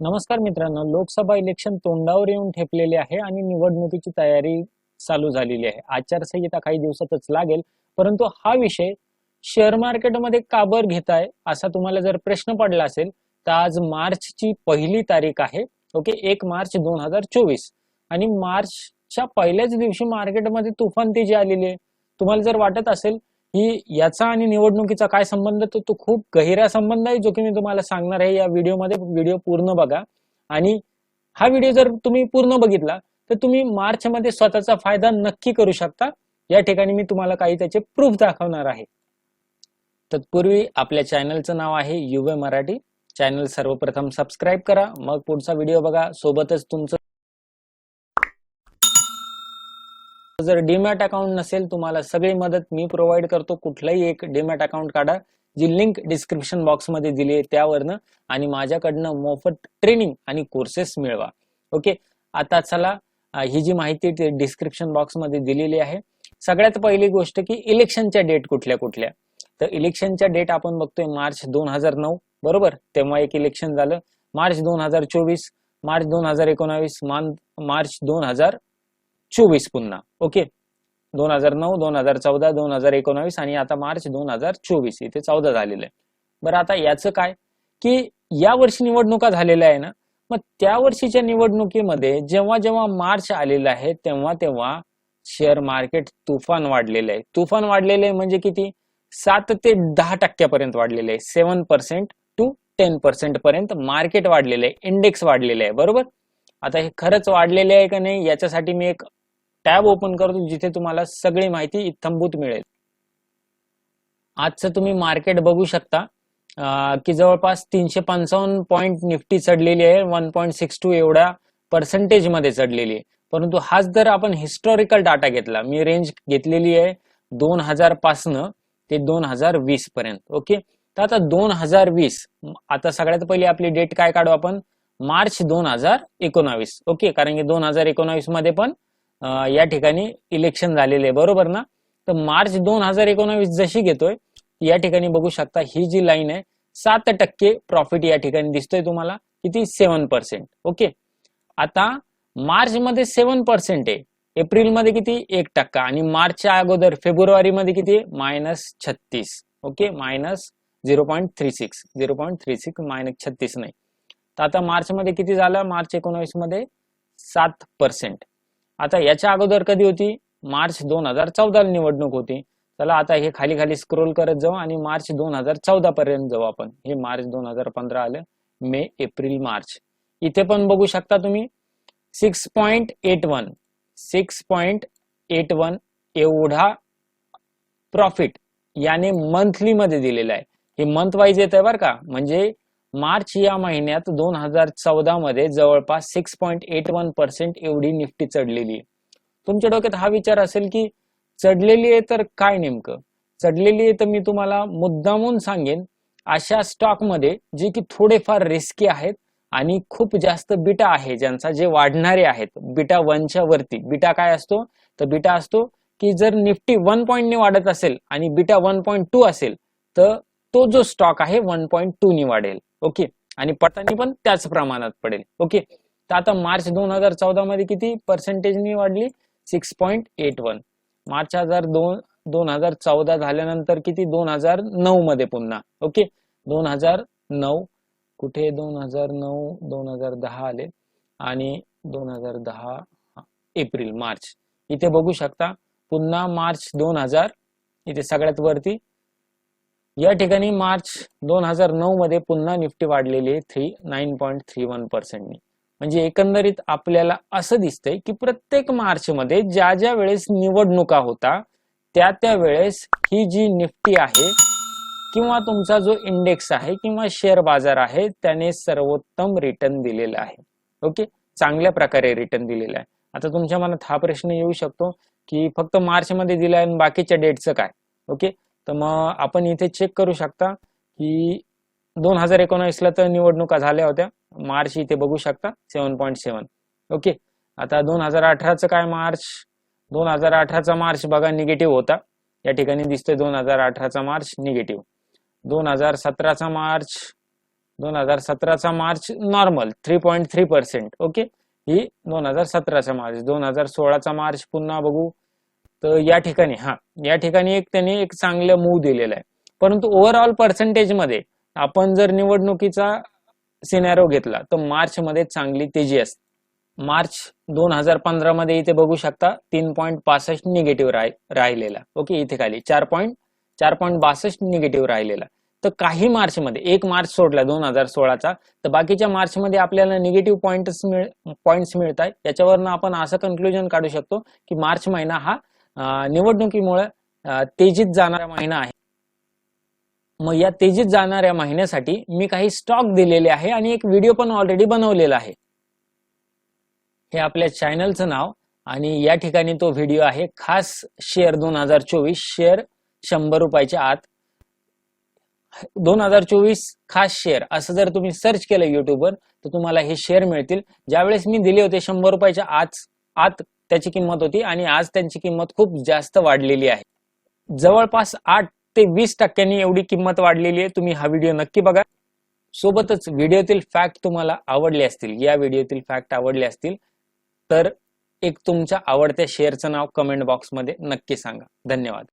नमस्कार मित्रांनो लोकसभा इलेक्शन तोंडावर येऊन ठेपलेले आहे आणि निवडणुकीची तयारी चालू झालेली आहे. आचारसंहिता काही दिवसातच लागेल परंतु हा विषय शेअर मार्केटमध्ये का बर घेताय असा तुम्हाला जर प्रश्न पडला असेल तर आज मार्चची पहिली तारीख आहे ओके एक मार्च दोन हजार चोवीस. आणि मार्चच्या पहिल्याच दिवशी मार्केटमध्ये तुफान तेजी आलेली आहे. तुम्हाला जर वाटत असेल की याचा आणि निवडणुकीचा काय संबंध तो तो खूप गहिरा संबंध आहे जो की मी तुम्हाला सांगणार आहे या व्हिडिओमध्ये. व्हिडिओ पूर्ण बघा. आणि हा व्हिडिओ जर तुम्ही पूर्ण बघितला तर तुम्ही मार्च मध्ये स्वतःचा फायदा नक्की करू शकता. या ठिकाणी मी तुम्हाला काही त्याचे प्रूफ दाखवणार आहे. तत्पूर्वी आपल्या चॅनलचं नाव आहे युवे मराठी. चॅनल सर्वप्रथम सबस्क्राईब करा. मग पुढचा व्हिडिओ बघा. सोबतच तुमचं जर डीमॅट अकाउंट नसेल तुम्हाला सगळी मदत मी प्रोव्हाइड करतो. कुठलंही एक डीमॅट अकाउंट काढा जी लिंक डिस्क्रिप्शन बॉक्समध्ये दिली आहे त्यावरनं आणि माझ्याकडनं मोफत ट्रेनिंग आणि कोर्सेस मिळवा. ओके आता चला ही जी माहिती डिस्क्रिप्शन बॉक्समध्ये दिलेली आहे. सगळ्यात पहिली गोष्ट की इलेक्शनच्या डेट कुठल्या कुठल्या? तर इलेक्शनच्या डेट आपण बघतोय मार्च दोन हजार नऊ बरोबर? तेव्हा एक इलेक्शन झालं. मार्च दोन हजार चोवीस मार्च दोन हजार एकोणावीस मार्च दोन हजार चोवीस पुन्हा. ओके? दोन हजार नऊ दोन हजार चौदा दोन हजार एकोणावीस आणि आता मार्च दोन हजार चोवीस. इथे चौदा झालेलं आहे. बरं आता याचं काय? की या वर्षी निवडणुका झालेल्या आहे ना? मग त्या वर्षीच्या निवडणुकीमध्ये जेव्हा जेव्हा मार्च आलेला आहे तेव्हा तेव्हा शेअर मार्केट तुफान वाढलेलं आहे. तुफान वाढलेलं आहे म्हणजे किती? सात ते दहा टक्क्यापर्यंत वाढलेलं आहे. Seven percent to ten percent पर्यंत मार्केट वाढलेलं आहे. इंडेक्स वाढलेलं आहे. बरोबर? आता हे खरंच वाढलेले आहे का नाही? याच्यासाठी मी एक टॅब ओपन करतो जिथे तुम्हाला सगळी माहिती इत्थंभूत मिळेल. आजचं तुम्ही मार्केट बघू शकता की जवळपास तीनशे पंचावन्न पॉईंट निफ्टी चढलेली आहे वन पॉईंट सिक्स टू एवढ्या पर्सेंटेजमध्ये चढलेली आहे. परंतु हाच जर आपण हिस्टॉरिकल डाटा घेतला मी रेंज घेतलेली आहे दोन हजार पासनं ते दोन हजार वीस पर्यंत ओके? तर आता दोन हजार वीस आता सगळ्यात पहिली आपली डेट काय काढू आपण? मार्च दोन हजार एकोणावीस ओके? कारण की दोन हजार एकोणावीसमध्ये पण या ठिकाणी इलेक्शन झालेले आहे. बरोबर ना? तर मार्च दोन हजार एकोणावीस जशी घेतोय या ठिकाणी बघू शकता ही जी लाईन आहे सात टक्के प्रॉफिट या ठिकाणी दिसतोय तुम्हाला. किती? सेव्हन पर्सेंट ओके आता मार्च मध्ये सेव्हन पर्सेंट आहे. एप्रिलमध्ये किती? एक टक्का. आणि मार्चच्या अगोदर फेब्रुवारी मध्ये किती? मायनस छत्तीस. Okay minus zero point three six zero point three six minus छत्तीस नाही. तर आता मार्च मध्ये किती झालं? मार्च एकोणावीसमध्ये सात पर्सेंट आता याच्या अगोदर कधी होती? मार्च दोन हजार चौदा निवडणूक होती. चला आता हे खाली खाली स्क्रोल करत जाऊ आणि मार्च दोन हजार चौदा पर्यंत जाऊ आपण. हे मार्च दोन हजार पंधरा आलं. May April March. इथे पण बघू शकता तुम्ही. Six point eight one six point eight one एवढा प्रॉफिट याने मंथली मध्ये दिलेला आहे. हे मंथ वाईज येत आहे बरं का. म्हणजे मार्च या महिन्यात दोन हजार चौदा मध्ये जवळपास six point eight one percent एवढी निफ्टी चढलेली आहे. तुमच्या डोक्यात हा विचार असेल की चढलेली आहे तर काय नेमकं? चढलेली आहे तर मी तुम्हाला मुद्दामून सांगेन अशा स्टॉकमध्ये जे की थोडेफार रिस्की आहेत आणि खूप जास्त बिटा आहे ज्यांचा जे वाढणारे आहेत बिटा वनच्या वरती. बिटा काय असतो? तर बिटा असतो की जर निफ्टी वन पॉईंटने वाढत असेल आणि बिटा वन पॉईंट टू असेल तर तो जो स्टॉक आहे वन पॉईंट टू नी वाढेल. ओके आणि पटानी पण त्याच प्रमाणात पडेल. ओके तर आता मार्च दोन हजार चौदा मध्ये किती पर्सेंटेजनी वाढली? Six point eight one March हजार दोन दोन हजार चौदा झाल्यानंतर किती? दोन हजार नऊ मध्ये पुन्हा. ओके दोन हजार नऊ. कुठे? दोन हजार नऊ दोन हजार दहा आले. आणि दोन हजार दहा एप्रिल मार्च. इथे बघू शकता पुन्हा मार्च दोन हजार इथे सगळ्यात वरती या ठिकाणी मार्च दोन हजार नऊ मध्ये पुन्हा निफ्टी वाढलेली आहे three nine point three one पर्सेंटनी. म्हणजे एकंदरीत आपल्याला असं दिसतंय की प्रत्येक मार्च मध्ये ज्या ज्या वेळेस निवडणुका होता त्या त्या वेळेस ही जी निफ्टी आहे किंवा तुमचा जो इंडेक्स आहे किंवा शेअर बाजार आहे त्याने सर्वोत्तम रिटर्न दिलेला आहे. ओके? चांगल्या प्रकारे रिटर्न दिलेला आहे. आता तुमच्या मनात हा प्रश्न येऊ शकतो की फक्त मार्च मध्ये दिलाय आणि बाकीच्या डेटचं काय? ओके? तर मग आपण इथे चेक करू शकता की दोन हजार एकोणावीसला तर निवडणुका झाल्या होत्या. मार्च इथे बघू शकता सेवन पॉईंट सेवन ओके आता दोन हजार अठराचं काय मार्च? दोन हजार अठराचा मार्च बघा निगेटिव्ह होता. या ठिकाणी दिसतोय दोन हजार अठराचा मार्च निगेटिव्ह दोन हजार सतराचा मार्च दोन हजार सतराचा March normal three point three percent okay ही दोन हजार सतराचा मार्च दोन हजार सोळाचा मार्च पुन्हा बघू. तर या ठिकाणी हा या ठिकाणी एक त्यांनी एक चांगलं मूव दिलेलं आहे. परंतु ओव्हरऑल पर्सेंटेजमध्ये आपण जर निवडणुकीचा सिनॅरो घेतला तर मार्च मध्ये चांगली तेजी असते. मार्च दोन हजार पंधरा मध्ये इथे बघू शकता तीन पॉईंट पासष्ट निगेटिव्ह राहिलेला. ओके इथे खाली. चार पॉईंट चार पॉईंट बासष्ट निगेटिव्ह राहिलेला. तर काही मार्च मध्ये एक मार्च सोडला दोन हजार सोळाचा तर बाकीच्या मार्च मध्ये आपल्याला निगेटिव्ह पॉइंट्स मिळ पॉइंट्स मिळत आहेत याच्यावरनं आपण असं कन्क्लुजन काढू शकतो की मार्च महिना हा निवडणुकीमुळे तेजीत जाणारा महिना आहे. मग या तेजीत जाणाऱ्या महिन्यासाठी मी काही स्टॉक दिलेले आहे आणि एक व्हिडिओ पण ऑलरेडी बनवलेला आहे. हे आपल्या चॅनलचं नाव आणि या ठिकाणी तो व्हिडिओ आहे. खास शेअर दोन हजार चोवीस शेअर शंभर रुपयाच्या आत. दोन हजार चोवीस खास शेअर असं जर तुम्ही सर्च केलं युट्यूबवर तर तुम्हाला हे शेअर मिळतील. ज्यावेळेस मी दिले होते शंभर रुपयाच्या आत आत त्याची किंमत होती आणि आज त्यांची किंमत खूप जास्त वाढलेली आहे. जवळपास आठ ते वीस टक्क्यांनी एवढी किंमत वाढलेली आहे. तुम्ही हा व्हिडिओ नक्की बघा. सोबतच व्हिडिओतील फॅक्ट तुम्हाला आवडले असतील या व्हिडिओतील फॅक्ट आवडले असतील तर एक तुमच्या आवडत्या शेअरचं नाव कमेंट बॉक्समध्ये नक्की सांगा. धन्यवाद.